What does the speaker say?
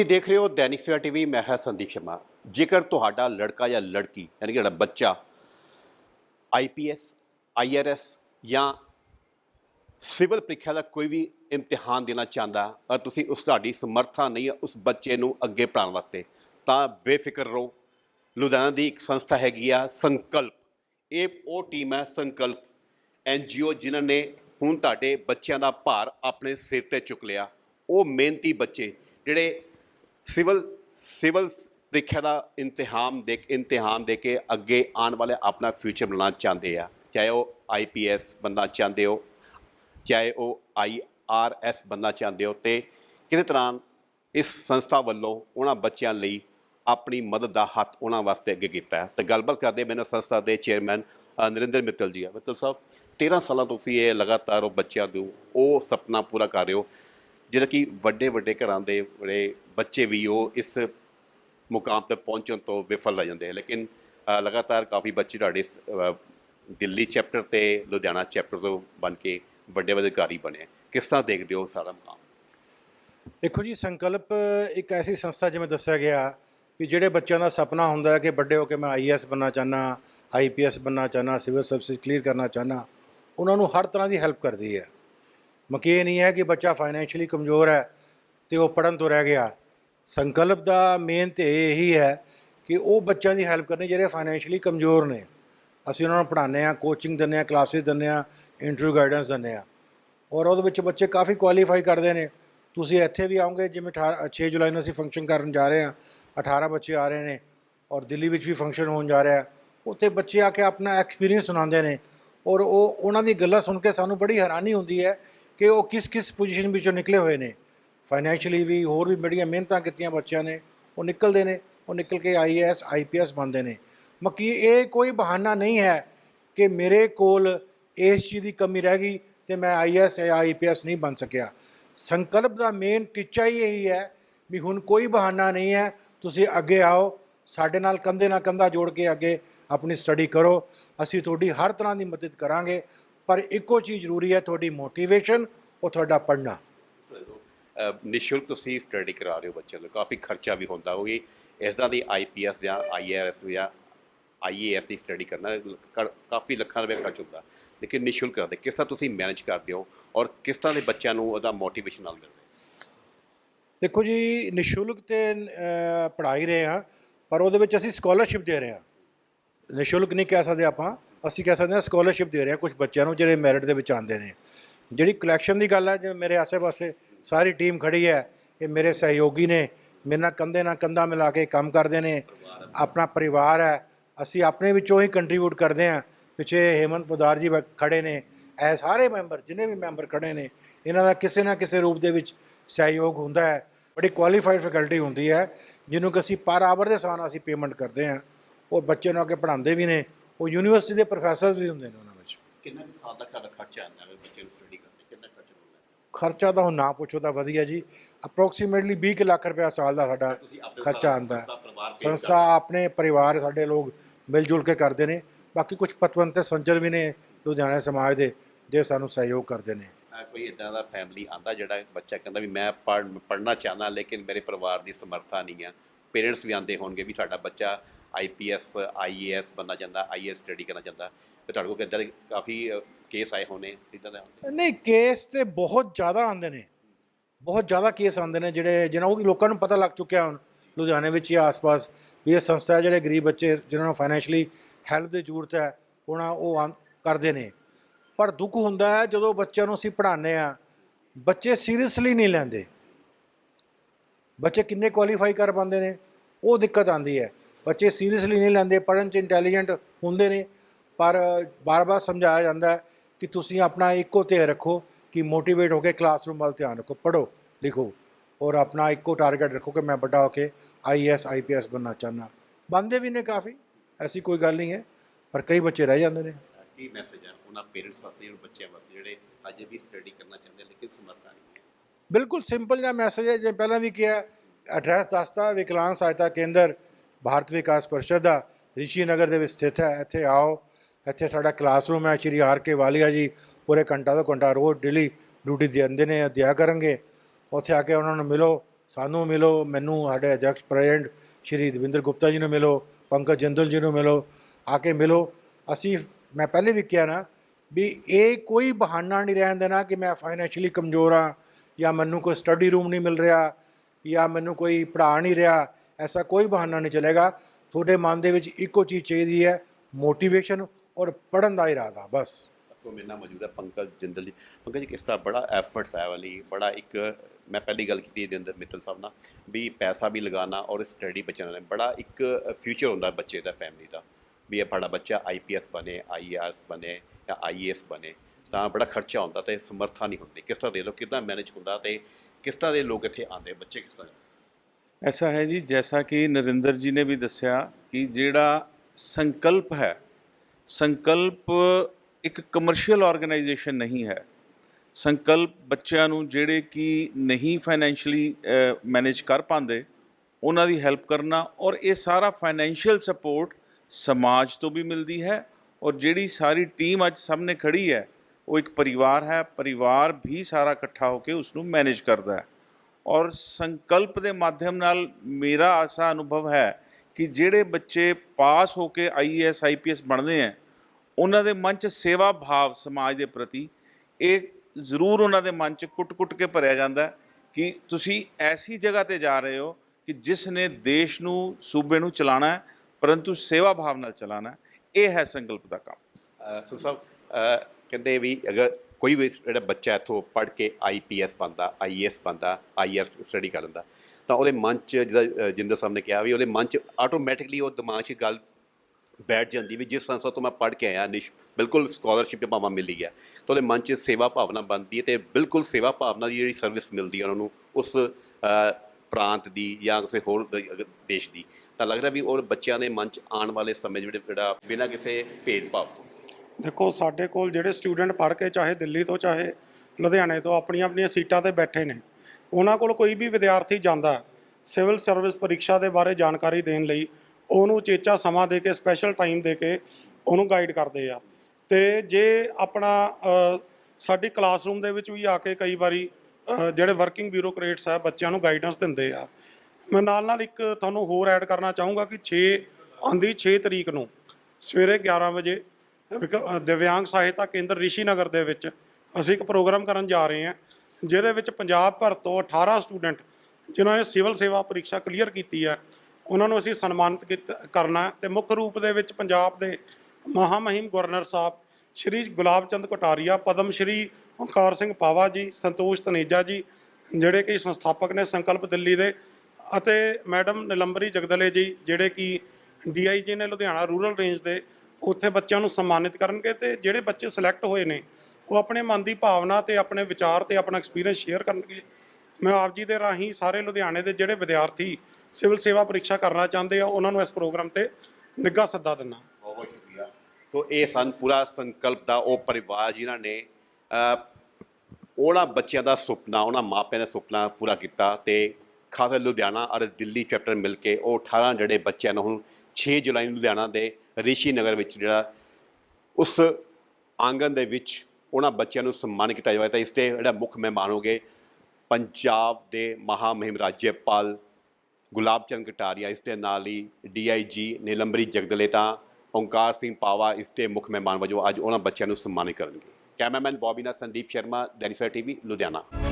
ਤੁਸੀਂ ਦੇਖ ਰਹੇ ਹੋ ਦੈਨਿਕ ਸਵੇਰਾ ਟੀਵੀ, ਮੈਂ ਹਾਂ ਸੰਦੀਪ ਸ਼ਰਮਾ। ਜੇਕਰ ਤੁਹਾਡਾ ਲੜਕਾ ਜਾਂ ਲੜਕੀ, ਯਾਨੀ ਕਿ ਜਿਹੜਾ ਬੱਚਾ ਆਈਪੀਐਸ ਆਈਆਰਐਸ ਜਾਂ ਸਿਵਲ ਪ੍ਰੀਖਿਆ ਦਾ ਕੋਈ ਵੀ ਇਮਤਿਹਾਨ ਦੇਣਾ ਚਾਹੁੰਦਾ ਔਰ ਤੁਸੀਂ ਉਸ ਤੁਹਾਡੀ ਸਮਰੱਥਾ ਨਹੀਂ ਹੈ ਉਸ ਬੱਚੇ ਨੂੰ ਅੱਗੇ ਪੜਾਉਣ ਵਾਸਤੇ, ਤਾਂ ਬੇਫਿਕਰ ਰਹੋ। ਲੁਧਿਆਣਾ ਦੀ ਇੱਕ ਸੰਸਥਾ ਹੈਗੀ ਆ, ਸੰਕਲਪ। ਇਹ ਉਹ ਟੀਮ ਹੈ, ਸੰਕਲਪ। ਐਨਜੀਓ ਜਿਨ੍ਹਾਂ ਨੇ ਹੁਣ ਤੁਹਾਡੇ ਬੱਚਿਆਂ ਦਾ ਭਾਰ ਆਪਣੇ ਸਿਰ ਤੇ ਚੁੱਕ ਲਿਆ। ਉਹ ਮਿਹਨਤੀ ਬੱਚੇ, ਜਿਹੜੇ ਸਿਵਲ ਸਿਵਲ ਪ੍ਰੀਖਿਆ ਦਾ ਇਮਤਿਹਾਨ ਦੇ ਇਮਤਿਹਾਨ ਦੇ ਕੇ ਅੱਗੇ ਆਉਣ ਵਾਲੇ ਆਪਣਾ ਫਿਊਚਰ ਬਣਾਉਣਾ ਚਾਹੁੰਦੇ ਆ। ਚਾਹੇ ਉਹ ਆਈਪੀਐਸ ਬੰਦਾ ਚਾਹੁੰਦੇ ਹੋ, ਚਾਹੇ ਉਹ ਆਈਆਰਐਸ ਬੰਦਾ ਚਾਹੁੰਦੇ ਹੋ ਤੇ ਕਿਹਦੇ ਤਰ੍ਹਾਂ ਇਸ ਸੰਸਥਾ ਵੱਲੋਂ ਉਹਨਾਂ ਬੱਚਿਆਂ ਲਈ ਆਪਣੀ ਮਦਦ ਦਾ ਹੱਥ ਉਹਨਾਂ ਵਾਸਤੇ ਅੱਗੇ ਕੀਤਾ ਹੈ। ਤੇ ਗੱਲਬਾਤ ਕਰਦੇ ਮੈਨੂੰ ਸੰਸਥਾ ਦੇ ਚੇਅਰਮੈਨ ਨਰਿੰਦਰ ਮਿੱਤਲ ਜੀ ਆ। ਮਿੱਤਲ ਸਾਹਿਬ 13 ਸਾਲਾਂ ਤੋਂ ਤੁਸੀਂ ਇਹ ਲਗਾਤਾਰ ਉਹ ਬੱਚਿਆਂ ਨੂੰ ਉਹ ਸੁਪਨਾ ਪੂਰਾ ਕਰ ਰਹੇ ਹੋ। ਜਿਹੜਾ ਕਿ ਵੱਡੇ ਵੱਡੇ ਘਰਾਂ ਦੇ ਬੜੇ ਬੱਚੇ ਵੀ ਉਹ ਇਸ ਮੁਕਾਮ ਤੱਕ ਪਹੁੰਚਣ ਤੋਂ ਵਿਫਲ ਰਹਿ ਜਾਂਦੇ ਆ। ਲੇਕਿਨ ਲਗਾਤਾਰ ਕਾਫੀ ਬੱਚੇ ਤੁਹਾਡੇ ਦਿੱਲੀ ਚੈਪਟਰ ਤੇ ਲੁਧਿਆਣਾ ਚੈਪਟਰ ਤੋਂ ਬਣ ਕੇ ਵੱਡੇ ਵੱਡੇ ਅਧਿਕਾਰੀ ਬਣੇ ਕਿਸ ਤਰ੍ਹਾਂ ਦੇਖਦੇ ਹੋ ਸਾਰਾ ਮੁਕਾਮ? ਦੇਖੋ ਜੀ, ਸੰਕਲਪ ਇੱਕ ਐਸੀ ਸੰਸਥਾ ਜਿਵੇਂ ਦੱਸਿਆ ਗਿਆ ਵੀ ਜਿਹੜੇ ਬੱਚਿਆਂ ਦਾ ਸੁਪਨਾ ਹੁੰਦਾ ਹੈ ਕਿ ਵੱਡੇ ਹੋ ਕੇ ਮੈਂ ਆਈਐਸ ਬਣਨਾ ਚਾਹਨਾ ਆਈਪੀਐਸ ਬਣਨਾ ਚਾਹਨਾ ਸਿਵਲ ਸਰਵਿਸ ਕਲੀਅਰ ਕਰਨਾ ਚਾਹਨਾ ਉਹਨਾਂ ਨੂੰ ਹਰ ਤਰ੍ਹਾਂ ਦੀ ਹੈਲਪ ਕਰਦੀ ਹੈ। ਮਕੀ ਇਹ ਨਹੀਂ ਹੈ ਕਿ ਬੱਚਾ ਫਾਈਨੈਂਸ਼ੀਅਲੀ ਕਮਜ਼ੋਰ ਹੈ ਤੇ ਉਹ ਪੜਨ ਤੋਂ ਰਹਿ ਗਿਆ। ਸੰਕਲਪ ਦਾ ਮੇਨ ਤੇ ਇਹੀ ਹੈ ਕਿ ਉਹ ਬੱਚਿਆਂ ਦੀ ਹੈਲਪ ਕਰਨੀ ਜਿਹੜੇ ਫਾਈਨੈਂਸ਼ੀਅਲੀ ਕਮਜ਼ੋਰ ਨੇ। ਅਸੀਂ ਉਹਨਾਂ ਨੂੰ ਪੜ੍ਹਾਉਂਦੇ ਹਾਂ ਕੋਚਿੰਗ ਦਿੰਦੇ ਹਾਂ ਕਲਾਸਿਸ ਦਿੰਦੇ ਹਾਂ ਇੰਟਰਵਿਊ ਗਾਈਡੈਂਸ ਦਿੰਦੇ ਹਾਂ। ਔਰ ਉਹਦੇ ਵਿੱਚ ਬੱਚੇ ਕਾਫੀ ਕੁਆਲੀਫਾਈ ਕਰਦੇ ਨੇ। ਤੁਸੀਂ ਇੱਥੇ ਵੀ ਆਉਂਗੇ ਜਿਵੇਂ 18 6 ਜੁਲਾਈ ਨੂੰ ਅਸੀਂ ਫੰਕਸ਼ਨ ਕਰਨ ਜਾ ਰਹੇ ਹਾਂ 18 ਬੱਚੇ ਆ ਰਹੇ ਨੇ ਔਰ ਦਿੱਲੀ ਵਿੱਚ ਵੀ ਫੰਕਸ਼ਨ ਹੋਣ ਜਾ ਰਿਹਾ। ਉੱਥੇ ਬੱਚੇ ਆ ਕੇ ਆਪਣਾ ਐਕਸਪੀਰੀਅੰਸ ਸੁਣਾਉਂਦੇ ਨੇ ਔਰ ਉਹ, ਉਹਨਾਂ ਦੀ ਗੱਲਾਂ ਸੁਣ ਕੇ ਸਾਨੂੰ ਬੜੀ ਹੈਰਾਨੀ ਹੁੰਦੀ ਹੈ ਕਿ ਉਹ ਕਿਸ ਕਿਸ ਪੋਜੀਸ਼ਨ ਵਿੱਚੋਂ ਨਿਕਲੇ ਹੋਏ ਨੇ। ਫਾਈਨੈਂਸ਼ੀਅਲੀ ਵੀ ਹੋਰ ਵੀ ਬੜੀਆਂ ਮਿਹਨਤਾਂ ਕੀਤੀਆਂ ਬੱਚਿਆਂ ਨੇ। ਉਹ ਨਿਕਲਦੇ ਨੇ, ਉਹ ਨਿਕਲ ਕੇ ਆਈਏਐਸ ਆਈਪੀਐਸ ਬਣਦੇ ਨੇ। ਮੱਕੀ, ਇਹ ਕੋਈ ਬਹਾਨਾ ਨਹੀਂ ਹੈ ਕਿ ਮੇਰੇ ਕੋਲ ਇਸ ਚੀਜ਼ ਦੀ ਕਮੀ ਰਹਿ ਗਈ ਤੇ ਮੈਂ ਆਈਐਸ ਜਾਂ ਆਈਪੀਐਸ ਨਹੀਂ ਬਣ ਸਕਿਆ। ਸੰਕਲਪ ਦਾ ਮੇਨ ਟੀਚਾ ਹੀ ਇਹੀ ਹੈ ਵੀ ਹੁਣ ਕੋਈ ਬਹਾਨਾ ਨਹੀਂ ਹੈ। ਤੁਸੀਂ ਅੱਗੇ ਆਓ, ਸਾਡੇ ਨਾਲ ਕੰਧੇ ਨਾਲ ਕੰਧਾ ਜੋੜ ਕੇ ਅੱਗੇ ਆਪਣੀ ਸਟੱਡੀ ਕਰੋ। ਅਸੀਂ ਤੁਹਾਡੀ ਹਰ ਤਰ੍ਹਾਂ ਦੀ ਮਦਦ ਕਰਾਂਗੇ। ਪਰ ਇੱਕੋ ਚੀਜ਼ ਜ਼ਰੂਰੀ ਹੈ ਤੁਹਾਡੀ ਮੋਟੀਵੇਸ਼ਨ ਉਹ ਤੁਹਾਡਾ ਪੜ੍ਹਨਾ। ਅ, ਨਿਸ਼ੁਲਕ ਤੁਸੀਂ ਸਟੱਡੀ ਕਰਾ ਰਹੇ ਹੋ ਬੱਚਿਆਂ ਨੂੰ ਕਾਫੀ ਖਰਚਾ ਵੀ ਹੁੰਦਾ ਹੋਗੀ ਇਸ ਦਾ ਦੀ ਆਈਪੀਐਸ ਜਾਂ ਆਈਆਰਐਸ ਜਾਂ ਆਈਏਐਸ ਦੀ ਸਟੱਡੀ ਕਰਨਾ ਕਾਫੀ ਲੱਖਾਂ ਰੁਪਏ ਖਰਚ ਹੁੰਦਾ। ਲੇਕਿਨ ਨਿਸ਼ੁਲਕ ਕਰਦੇ ਕਿਸ ਤਰ੍ਹਾਂ ਤੁਸੀਂ ਮੈਨੇਜ ਕਰਦੇ ਹੋ ਔਰ ਕਿਸ ਤਰ੍ਹਾਂ ਦੇ ਬੱਚਿਆਂ ਨੂੰ ਉਹਦਾ ਮੋਟੀਵੇਸ਼ਨ ਨਾਲ ਮਿਲਦਾ ਦੇਖੋ ਜੀ ਨਿਸ਼ੁਲਕ ਤੇ ਅ, ਪੜ੍ਹਾ ਹੀ ਰਹੇ ਹਾਂ ਪਰ ਉਹਦੇ ਵਿੱਚ ਅਸੀਂ ਸਕਾਲਰਸ਼ਿਪ ਦੇ ਰਹੇ ਹਾਂ। ਨਿਸ਼ੁਲਕ ਨਹੀਂ ਕਹਿ ਸਕਦੇ ਆਪਾਂ, ਅਸੀਂ ਕਹਿ ਸਕਦੇ ਹਾਂ ਸਕਾਲਰਸ਼ਿਪ ਦੇ ਰਹੇ ਹਾਂ ਕੁਝ ਬੱਚਿਆਂ ਨੂੰ ਜਿਹੜੇ ਮੈਰਿਟ ਦੇ ਵਿੱਚ ਆਉਂਦੇ ਨੇ। ਜਿਹੜੀ ਕਲੈਕਸ਼ਨ ਦੀ ਗੱਲ ਹੈ, ਜਿਵੇਂ ਮੇਰੇ ਆਸੇ-ਪਾਸੇ ਸਾਰੀ ਟੀਮ ਖੜੀ ਹੈ, ਇਹ ਮੇਰੇ ਸਹਿਯੋਗੀ ਨੇ, ਮੇਰੇ ਨਾਲ ਕੰਧੇ ਨਾਲ ਕੰਧਾ ਮਿਲਾ ਕੇ ਕੰਮ ਕਰਦੇ ਨੇ, ਆਪਣਾ ਪਰਿਵਾਰ ਹੈ, ਅਸੀਂ ਆਪਣੇ ਵਿੱਚੋਂ ਹੀ ਕੰਟਰੀਬਿਊਟ ਕਰਦੇ ਹਾਂ। ਪਿੱਛੇ ਹੇਮੰਤ ਪੁਦਾਰ ਜੀ ਬੈ- ਖੜੇ ਨੇ, ਇਹ ਸਾਰੇ ਮੈਂਬਰ, ਜਿੰਨੇ ਵੀ ਮੈਂਬਰ ਖੜੇ ਨੇ, ਇਹਨਾਂ ਦਾ ਕਿਸੇ ਨਾ ਕਿਸੇ ਰੂਪ ਦੇ ਵਿੱਚ ਸਹਿਯੋਗ ਹੁੰਦਾ ਹੈ। ਬੜੀ ਕੁਆਲੀਫਾਈਡ ਫੈਕਲਟੀ ਹੁੰਦੀ ਹੈ, ਜਿਹਨੂੰ ਕਿ ਅਸੀਂ ਪਰ ਆਵਰ ਦੇ ਹਿਸਾਬ ਨਾਲ ਅਸੀਂ ਪੇਮੈਂਟ ਕਰਦੇ ਹਾਂ। ਉਹ ਬੱਚੇ ਨੂੰ ਅੱਗੇ ਪੜ੍ਹਾਉਂਦੇ ਵੀ ਨੇ ਉਹ ਯੂਨੀਵਰਸਿਟੀ ਦੇ ਪ੍ਰੋਫੈਸਰਸ ਵੀ ਹੁੰਦੇ ਨੇ ਉਹਨਾਂ ਵਿੱਚ। ਕਿੰਨਾ ਕੁ ਸਾਲ ਦਾ ਖਰਚਾ ਆਉਂਦਾ ਹੈ ਬੱਚੇ ਨੂੰ ਸਟੱਡੀ ਕਰਦੇ ਕਿੰਨਾ ਖਰਚਾ ਹੁੰਦਾ ਖਰਚਾ ਤਾਂ ਹੁਣ ਨਾ ਪੁੱਛੋ ਤਾਂ ਵਧੀਆ ਜੀ। ਅਪਰੋਕਸੀਮੇਟਲੀ 20 ਕੁ ਲੱਖ ਰੁਪਇਆ ਸਾਲ ਦਾ ਸਾਡਾ ਖਰਚਾ ਆਉਂਦਾ ਸੰਸਥਾ ਆਪਣੇ ਪਰਿਵਾਰ ਸਾਡੇ ਲੋਕ ਮਿਲ ਜੁਲ ਕੇ ਕਰਦੇ ਨੇ। ਬਾਕੀ ਕੁਝ ਪਤਵੰਤ ਤੇ ਸੰਜਰ ਵੀ ਨੇ ਲੁਧਿਆਣਾ ਸਮਾਜ ਦੇ ਜੇ ਸਾਨੂੰ ਸਹਿਯੋਗ ਕਰਦੇ ਨੇ। ਕੋਈ ਇਦਾਂ ਦਾ ਫੈਮਿਲੀ ਆਂਦਾ ਜਿਹੜਾ ਬੱਚਾ ਕਹਿੰਦਾ ਵੀ ਮੈਂ ਪੜ੍ਹ ਪੜ੍ਹਨਾ ਚਾਹਨਾ ਲੇਕਿਨ ਮੇਰੇ ਪਰਿਵਾਰ ਦੀ ਸਮਰੱਥਾ ਨਹੀਂ ਆ। ਪੇਰੈਂਟਸ ਵੀ ਆਂਦੇ ਹੋਣਗੇ ਵੀ ਸਾਡਾ ਬੱਚਾ ਆਈਪੀਐਸ ਆਈਏਐਸ ਬਣਨਾ ਚਾਹੁੰਦਾ ਆਈਏਐਸ ਸਟੱਡੀ ਕਰਨਾ ਚਾਹੁੰਦਾ ਤੇ ਤੁਹਾਡੇ ਕੋਲ ਇਦਾਂ ਦੇ ਕਾਫੀ ਕੇਸ ਆਏ ਹੋਣੇ ਇਦਾਂ ਦੇ ਆਉਂਦੇ? ਨਹੀਂ ਕੇਸ ਤੇ ਬਹੁਤ ਜ਼ਿਆਦਾ ਆਉਂਦੇ ਨੇ। ਬਹੁਤ ਜ਼ਿਆਦਾ ਕੇਸ ਆਉਂਦੇ ਨੇ ਜਿਹੜੇ ਜਿਹਨਾਂ ਨੂੰ ਲੋਕਾਂ ਨੂੰ ਪਤਾ ਲੱਗ ਚੁੱਕਿਆ ਹੁਣ, ਲੁਧਿਆਣੇ ਵਿੱਚ ਜਾਂ ਆਸ-ਪਾਸ ਵੀ ਇਹ ਸੰਸਥਾ ਹੈ, ਜਿਹੜੇ ਗਰੀਬ ਬੱਚੇ, ਜਿਨ੍ਹਾਂ ਨੂੰ ਫਾਈਨੈਂਸ਼ਲੀ ਹੈਲਪ ਦੀ ਜ਼ਰੂਰਤ ਹੈ, ਉਹਨਾਂ ਉਹ ਆਂ- ਕਰਦੇ ਨੇ। ਪਰ ਦੁੱਖ ਹੁੰਦਾ ਹੈ, ਜਦੋਂ ਬੱਚਿਆਂ ਨੂੰ ਅਸੀਂ ਪੜ੍ਹਾਉਂਦੇ ਆ ਬੱਚੇ ਸੀਰੀਅਸਲੀ ਨਹੀਂ ਲੈਂਦੇ। ਬੱਚੇ ਕਿੰਨੇ ਕੁਆਲੀਫਾਈ ਕਰ ਪਾਉਂਦੇ ਨੇ, ਉਹ ਦਿੱਕਤ ਆਉਂਦੀ ਹੈ। ਬੱਚੇ ਸੀਰੀਅਸਲੀ ਨਹੀਂ ਲੈਂਦੇ ਪੜ੍ਹਨ ਚ ਇੰਟੈਲੀਜੈਂਟ ਹੁੰਦੇ ਨੇ ਪਰ ਬਾਰ-ਬਾਰ ਸਮਝਾਇਆ ਜਾਂਦਾ ਹੈ ਕਿ ਤੁਸੀਂ ਆਪਣਾ ਇੱਕੋ ਧਿਆਨ ਰੱਖੋ ਕਿ ਮੋਟੀਵੇਟ ਹੋ ਕੇ ਕਲਾਸਰੂਮ ਵੱਲ ਧਿਆਨ ਰੱਖੋ ਪੜ੍ਹੋ ਲਿਖੋ ਔਰ ਆਪਣਾ ਇੱਕੋ ਟਾਰਗੇਟ ਰੱਖੋ ਕਿ ਮੈਂ ਵੱਡਾ ਹੋ ਕੇ ਆਈਐਸ ਆਈਪੀਐਸ ਬਣਨਾ ਚਾਹੁੰਦਾ। ਬਣਦੇ ਵੀ ਨੇ ਕਾਫੀ ਐਸੀ ਕੋਈ ਗੱਲ ਨਹੀਂ ਹੈ ਪਰ ਕਈ ਬੱਚੇ ਰਹਿ ਜਾਂਦੇ ਨੇ। ਕੀ ਮੈਸੇਜ ਹੈ ਉਹਨਾਂ ਪੇਰੈਂਟਸ ਵਾਸਤੇ ਜਿਹੜੇ ਬੱਚਿਆਂ ਵਾਸਤੇ ਜਿਹੜੇ ਅਜੇ ਵੀ ਸਟੱਡੀ ਕਰਨਾ ਚਾਹੁੰਦੇ ਲੇਕਿਨ ਸਮਰੱਥਾ ਨਹੀਂ? ਬਿਲਕੁਲ ਸਿੰਪਲ ਜਿਹਾ ਮੈਸੇਜ ਹੈ ਜਿਵੇਂ ਪਹਿਲਾਂ ਵੀ ਕਿਹਾ ਐਡਰੈਸ ਦੱਸਤਾ ਵਿਕਲਾਂਗ ਸਹਾਇਤਾ ਕੇਂਦਰ ਭਾਰਤ ਵਿਕਾਸ ਪਰਿਸ਼ਦ ਦਾ ਰਿਸ਼ੀ ਨਗਰ ਦੇ ਵਿੱਚ ਸਥਿਤ ਹੈ, ਇੱਥੇ ਆਓ। ਇੱਥੇ ਸਾਡਾ ਕਲਾਸਰੂਮ ਹੈ, ਸ਼੍ਰੀ ਆਰ ਕੇ ਵਾਲੀਆ ਜੀ, ਪੂਰੇ ਘੰਟਾ ਤੋਂ ਘੰਟਾ ਰੋਜ਼ ਡੇਲੀ ਡਿਊਟੀ ਦਿੰਦੇ ਨੇ, ਦਿਆ ਕਰਨਗੇ। ਉੱਥੇ ਆ ਕੇ ਉਹਨਾਂ ਨੂੰ ਮਿਲੋ, ਸਾਨੂੰ ਮਿਲੋ, ਮੈਨੂੰ, ਸਾਡੇ ਅਧਿਕਸ਼ ਪ੍ਰੈਜ਼ੀਡੈਂਟ ਸ਼੍ਰੀ ਦਵਿੰਦਰ ਗੁਪਤਾ ਜੀ ਨੂੰ ਮਿਲੋ, ਪੰਕਜ ਜਿੰਦਲ ਜੀ ਨੂੰ ਮਿਲੋ, ਆ ਕੇ ਮਿਲੋ। ਅਸੀਂ, ਮੈਂ ਪਹਿਲੇ ਵੀ ਕਿਹਾ ਨਾ ਵੀ ਇਹ ਕੋਈ ਬਹਾਨਾ ਨਹੀਂ ਰਹਿਣ ਦੇਣਾ ਕਿ ਮੈਂ ਫਾਈਨੈਂਸ਼ੀਅਲੀ ਕਮਜ਼ੋਰ ਹਾਂ, ਜਾਂ ਮੈਨੂੰ ਕੋਈ ਸਟੱਡੀ ਰੂਮ ਨਹੀਂ ਮਿਲ ਰਿਹਾ, ਜਾਂ ਮੈਨੂੰ ਕੋਈ ਪੜ੍ਹਾ ਨਹੀਂ ਰਿਹਾ। ਐਸਾ ਕੋਈ ਬਹਾਨਾ ਨਹੀਂ ਚਲੇਗਾ। ਤੁਹਾਡੇ ਮਨ ਦੇ ਵਿੱਚ ਇੱਕੋ ਚੀਜ਼ ਚਾਹੀਦੀ ਹੈ ਮੋਟੀਵੇਸ਼ਨ ਔਰ ਪੜ੍ਹਨ ਦਾ ਇਰਾਦਾ, ਬਸ। ਸੋ ਮੇਰੇ ਨਾਲ ਮੌਜੂਦ ਹੈ ਪੰਕਜ ਜਿੰਦਲ ਜੀ। ਪੰਕਜ ਜੀ ਕਿਸ ਤਰ੍ਹਾਂ ਬੜਾ ਐਫਰਟਸ ਹੈ ਵਾਲੀ, ਬੜਾ ਇੱਕ ਮੈਂ ਪਹਿਲੀ ਗੱਲ ਕੀਤੀ ਦੇ ਅੰਦਰ ਮਿੱਤਲ ਸਾਹਿਬ ਨਾਲ, ਵੀ ਪੈਸਾ ਵੀ ਲਗਾਉਣਾ ਔਰ ਸਟੱਡੀ ਬੱਚਿਆਂ ਨਾਲ ਬੜਾ ਇੱਕ ਫਿਊਚਰ ਹੁੰਦਾ ਬੱਚੇ ਦਾ ਫੈਮਿਲੀ ਦਾ। ਵੀ ਇਹ ਸਾਡਾ ਬੱਚਾ ਆਈਪੀਐਸ ਬਣੇ ਆਈਆਰਐਸ ਬਣੇ ਜਾਂ ਆਈਏਐਸ ਬਣੇ, ਤਾਂ ਬੜਾ ਖਰਚਾ ਹੁੰਦਾ ਤੇ ਸਮਰਥਾ ਨਹੀਂ ਹੁੰਦੀ। ਕਿਸ ਤਰ੍ਹਾਂ ਦੇ ਲੋ, ਕਿਦਾਂ ਮੈਨੇਜ ਹੁੰਦਾ ਤੇ ਕਿਸ ਤਰ੍ਹਾਂ ਦੇ ਲੋਕ ਇੱਥੇ ਆਉਂਦੇ, ਬੱਚੇ ਕਿਸ ਤਰ੍ਹਾਂ ਐਸਾ ਹੈ ਜੀ ਜੈਸਾ ਕਿ ਨਰਿੰਦਰ ਜੀ ਨੇ ਵੀ ਦੱਸਿਆ ਕਿ ਜਿਹੜਾ ਸੰਕਲਪ ਹੈ ਸੰਕਲਪ ਇੱਕ ਕਮਰਸ਼ੀਅਲ ਆਰਗੇਨਾਈਜੇਸ਼ਨ ਨਹੀਂ ਹੈ ਸੰਕਲਪ ਬੱਚਿਆਂ ਨੂੰ ਜਿਹੜੇ ਕਿ ਨਹੀਂ ਫਾਈਨੈਂਸ਼ੀਅਲੀ ਮੈਨੇਜ ਕਰ ਪਾਉਂਦੇ ਉਹਨਾਂ ਦੀ ਹੈਲਪ ਕਰਨਾ ਔਰ ਇਹ ਸਾਰਾ ਫਾਈਨੈਂਸ਼ੀਅਲ ਸਪੋਰਟ ਸਮਾਜ ਤੋਂ ਵੀ ਮਿਲਦੀ ਹੈ ਔਰ ਜਿਹੜੀ ਸਾਰੀ ਟੀਮ ਅੱਜ ਸਾਹਮਣੇ ਖੜੀ ਹੈ ਉਹ ਇੱਕ ਪਰਿਵਾਰ ਹੈ ਪਰਿਵਾਰ ਵੀ ਸਾਰਾ ਇਕੱਠਾ ਹੋ ਕੇ ਉਸ ਨੂੰ ਮੈਨੇਜ ਕਰਦਾ ਹੈ ਔਰ ਸੰਕਲਪ ਦੇ ਮਾਧਿਅਮ ਨਾਲ ਮੇਰਾ ਆਸਾ ਅਨੁਭਵ ਹੈ ਕਿ ਜਿਹੜੇ ਬੱਚੇ ਪਾਸ ਹੋ ਕੇ ਆਈਏਐਸ ਆਈਪੀਐਸ ਬਣਦੇ ਹੈ, ਉਹਨਾਂ ਦੇ ਮਨ 'ਚ ਸੇਵਾ ਭਾਵ ਸਮਾਜ ਦੇ ਪ੍ਰਤੀ ਇਹ ਜ਼ਰੂਰ ਉਹਨਾਂ ਦੇ ਮਨ 'ਚ ਕੁੱਟ-ਕੁੱਟ ਕੇ ਭਰਿਆ ਜਾਂਦਾ ਕਿ ਤੁਸੀਂ ਐਸੀ ਜਗ੍ਹਾ ਤੇ ਜਾ ਰਹੇ ਹੋ ਕਿ ਜਿਸ ਨੇ ਦੇਸ਼ ਨੂੰ, ਸੂਬੇ ਨੂੰ ਚਲਾਣਾ ਹੈ, ਪਰੰਤੂ ਸੇਵਾ ਭਾਵ ਨਾਲ ਚਲਾਣਾ ਇਹ ਹੈ ਸੰਕਲਪ ਦਾ ਕੰਮ। ਸੋ ਸਾਹਿਬ ਕਹਿੰਦੇ ਵੀ ਅਗਰ ਕੋਈ ਵੀ ਜਿਹੜਾ ਬੱਚਾ ਇੱਥੋਂ ਪੜ੍ਹ ਕੇ ਆਈਪੀਐਸ ਬਣਦਾ ਆਈਏਐਸ ਬਣਦਾ ਆਈਆਰਐਸ ਸਟੱਡੀ ਕਰ ਲੈਂਦਾ, ਤਾਂ ਉਹਦੇ ਮਨ 'ਚ ਜਿਹਦਾ ਅਹ ਜਿੰਦਰ ਸਾਹਿਬ ਨੇ ਕਿਹਾ ਵੀ ਉਹਦੇ ਮਨ 'ਚ ਆਟੋਮੈਟਿਕਲੀ ਉਹ ਦਿਮਾਗ 'ਚ ਗੱਲ ਬੈਠ ਜਾਂਦੀ ਵੀ ਜਿਸ ਸੰਸਥਾ ਤੋਂ ਮੈਂ ਪੜ੍ਹ ਕੇ ਆਇਆ, ਨਿਸ਼, ਬਿਲਕੁਲ ਸਕਾਲਰਸ਼ਿਪ ਭਾਵਾਂ ਮਿਲੀ ਹੈ, ਤਾਂ ਉਹਦੇ ਮਨ 'ਚ ਸੇਵਾ ਭਾਵਨਾ ਬਣਦੀ ਹੈ ਤੇ ਬਿਲਕੁਲ ਸੇਵਾ ਭਾਵਨਾ ਦੀ ਜਿਹੜੀ ਸਰਵਿਸ ਮਿਲਦੀ ਹੈ ਉਹਨਾਂ ਨੂੰ ਉਸ ਪ੍ਰਾਂਤ ਦੀ ਜਾਂ ਕਿਸੇ ਹੋਰ ਦੇਸ਼ ਦੀ, ਤਾਂ ਲੱਗਦਾ ਵੀ ਉਹ ਬੱਚਿਆਂ ਦੇ ਮਨ 'ਚ ਆਉਣ ਵਾਲੇ ਸਮੇਂ 'ਚ ਜਿਹੜੇ, ਜਿਹੜਾ ਬਿਨਾਂ ਕਿਸੇ ਭੇਦਭਾਵ ਤੋਂ ਦੇਖੋ, ਸਾਡੇ ਕੋਲ ਜਿਹੜੇ ਸਟੂਡੈਂਟ ਪੜ੍ਹ ਕੇ ਚਾਹੇ ਦਿੱਲੀ ਤੋਂ ਚਾਹੇ ਲੁਧਿਆਣੇ ਤੋਂ ਆਪਣੀਆਂ ਆਪਣੀਆਂ ਸੀਟਾਂ ਤੇ ਬੈਠੇ ਨੇ, ਉਹਨਾਂ ਕੋਲ ਕੋਈ ਵੀ ਵਿਦਿਆਰਥੀ ਜਾਂਦਾ ਸਿਵਲ ਸਰਵਿਸ ਪਰੀਖਿਆ ਦੇ ਬਾਰੇ ਜਾਣਕਾਰੀ ਦੇਣ ਲਈ, ਉਹਨੂੰ ਚੇਚਾ ਸਮਾਂ ਦੇ ਕੇ, ਸਪੈਸ਼ਲ ਟਾਈਮ ਦੇ ਕੇ ਉਹਨੂੰ ਗਾਈਡ ਕਰਦੇ ਆ। ਤੇ ਜੇ ਆਪਣਾ ਸਾਡੀ ਕਲਾਸਰੂਮ ਦੇ ਵਿੱਚ ਵੀ ਆ ਕੇ ਕਈ ਵਾਰੀ ਜਿਹੜੇ ਵਰਕਿੰਗ ਬਿਊਰੋਕਰੇਟਸ ਆ, ਬੱਚਿਆਂ ਨੂੰ ਗਾਈਡੈਂਸ ਦਿੰਦੇ ਆ। ਮੈਂ ਨਾਲ ਨਾਲ ਇੱਕ ਤੁਹਾਨੂੰ ਹੋਰ ਐਡ ਕਰਨਾ ਚਾਹੂੰਗਾ ਕਿ 6 ਆਂਦੀ 6 ਤਰੀਕ ਨੂੰ ਸਵੇਰੇ 11 ਵਜੇ ਦਿਵਿਆਂਗ ਸਹਾਇਤਾ ਕੇਂਦਰ ਰਿਸ਼ੀ ਨਗਰ ਦੇ ਵਿੱਚ। ਅਸੀਂ ਇੱਕ ਪ੍ਰੋਗਰਾਮ ਕਰਨ ਜਾ ਰਹੇ ਹਾਂ, ਜਿਹਦੇ ਵਿੱਚ ਪੰਜਾਬ ਭਰ ਤੋਂ 18 ਸਟੂਡੈਂਟ ਜਿਨ੍ਹਾਂ ਨੇ ਸਿਵਲ ਸੇਵਾ ਪ੍ਰੀਖਿਆ ਕਲੀਅਰ ਕੀਤੀ ਹੈ, ਉਹਨਾਂ ਨੂੰ ਅਸੀਂ ਸਨਮਾਨਿਤ ਕੀਤਾ- ਕਰਨਾ ਹੈ। ਤੇ ਮੁੱਖ ਰੂਪ ਦੇ ਵਿੱਚ ਪੰਜਾਬ ਦੇ ਮਹਾਮਹਿਮ ਗਵਰਨਰ ਸਾਹਿਬ ਸ਼੍ਰੀ ਗੁਲਾਬ ਚੰਦ ਕਟਾਰੀਆ, ਪਦਮ ਸ਼੍ਰੀ ਓਕਾਰ ਸਿੰਘ ਪਾਵਾ ਜੀ, ਸੰਤੋਸ਼ ਤਨੇਜਾ ਜੀ, ਜਿਹੜੇ ਕਿ ਸੰਸਥਾਪਕ ਨੇ ਸੰਕਲਪ ਦਿੱਲੀ ਦੇ, ਅਤੇ ਮੈਡਮ ਨਿਲੰਬਰੀ ਜਗਦਲੇ ਜੀ, ਜਿਹੜੇ ਕਿ ਡੀਆਈਜੀ ਨੇ ਲੁਧਿਆਣਾ ਰੂਰਲ ਰੇਂਜ ਦੇ ਉੱਥੇ ਬੱਚਿਆਂ ਨੂੰ ਸਨਮਾਨਿਤ ਕਰਨਗੇ ਤੇ ਜਿਹੜੇ ਬੱਚੇ ਸਿਲੈਕਟ ਹੋਏ ਨੇ, ਉਹ ਆਪਣੇ ਮਨ ਦੀ ਭਾਵਨਾ ਤੇ ਆਪਣੇ ਵਿਚਾਰ ਤੇ ਆਪਣਾ ਐਕਸਪੀਰੀਅੰਸ ਸ਼ੇਅਰ ਕਰਨਗੇ। ਮੈਂ ਆਪ ਜੀ ਦੇ ਰਾਹੀਂ ਸਾਰੇ ਲੁਧਿਆਣੇ ਦੇ ਜਿਹੜੇ ਵਿਦਿਆਰਥੀ ਸਿਵਲ ਸੇਵਾ ਪ੍ਰੀਖਿਆ ਕਰਨਾ ਚਾਹੁੰਦੇ ਆ, ਉਹਨਾਂ ਨੂੰ ਇਸ ਪ੍ਰੋਗਰਾਮ ਤੇ ਨਿੱਘਾ ਸੱਦਾ ਦਿੰਦਾ। ਬਹੁਤ ਬਹੁਤ ਸ਼ੁਕਰੀਆ। ਸੋ ਇਹ ਸਨ ਪੂਰਾ ਸੰਕਲਪ ਦਾ, ਉਹ ਪਰਿਵਾਰ ਜਿਨ੍ਹਾਂ ਨੇ ਉਹਨਾਂ ਬੱਚਿਆਂ ਦਾ ਸੁਪਨਾ, ਉਹਨਾਂ ਮਾਪਿਆਂ ਦਾ ਸੁਪਨਾ ਪੂਰਾ ਕੀਤਾ ਤੇ ਖਾਸ ਕਰਕੇ ਲੁਧਿਆਣਾ ਔਰ ਦਿੱਲੀ ਚੈਪਟਰ ਮਿਲ ਕੇ ਉਹ 18 ਜਿਹੜੇ ਬੱਚਿਆਂ ਨੂੰ ਹੁਣ 6 ਜੁਲਾਈ ਨੂੰ ਲੁਧਿਆਣਾ ਦੇ ਰਿਸ਼ੀ ਨਗਰ ਵਿੱਚ ਜਿਹੜਾ ਉਸ ਆਂਗਨ ਦੇ ਵਿੱਚ ਉਹਨਾਂ ਬੱਚਿਆਂ ਨੂੰ ਸਨਮਾਨ ਕੀਤਾ ਜਾਵੇਗਾ ਤਾਂ ਇਸ ਤੇ ਜਿਹੜਾ ਮੁੱਖ ਮਹਿਮਾਨ ਹੋਗੇ ਪੰਜਾਬ ਦੇ ਮਹਾ ਮਹਿਮ ਰਾਜਪਾਲ ਗੁਲਾਬ ਚੰਦ ਕਟਾਰੀਆ, ਇਸ ਦੇ ਨਾਲ ਹੀ ਡੀਆਈਜੀ ਨੀਲੰਬਰੀ ਜਗਦਲੇ ਤਾਂ ਓਂਕਾਰ ਸਿੰਘ ਪਾਵਾ, ਇਸ ਦੇ ਮੁੱਖ ਮਹਿਮਾਨ ਵਜੋਂ ਅੱਜ ਉਹਨਾਂ ਬੱਚਿਆਂ ਨੂੰ ਸਨਮਾਨਿਤ ਕਰਨਗੇ। ਕੈਮਰਾਮੈਨ ਬੌਬੀ ਨਾਲ ਸੰਦੀਪ ਸ਼ਰਮਾ ਡੈਨੀਸਰ ਟੀਵੀ ਲੁਧਿਆਣਾ।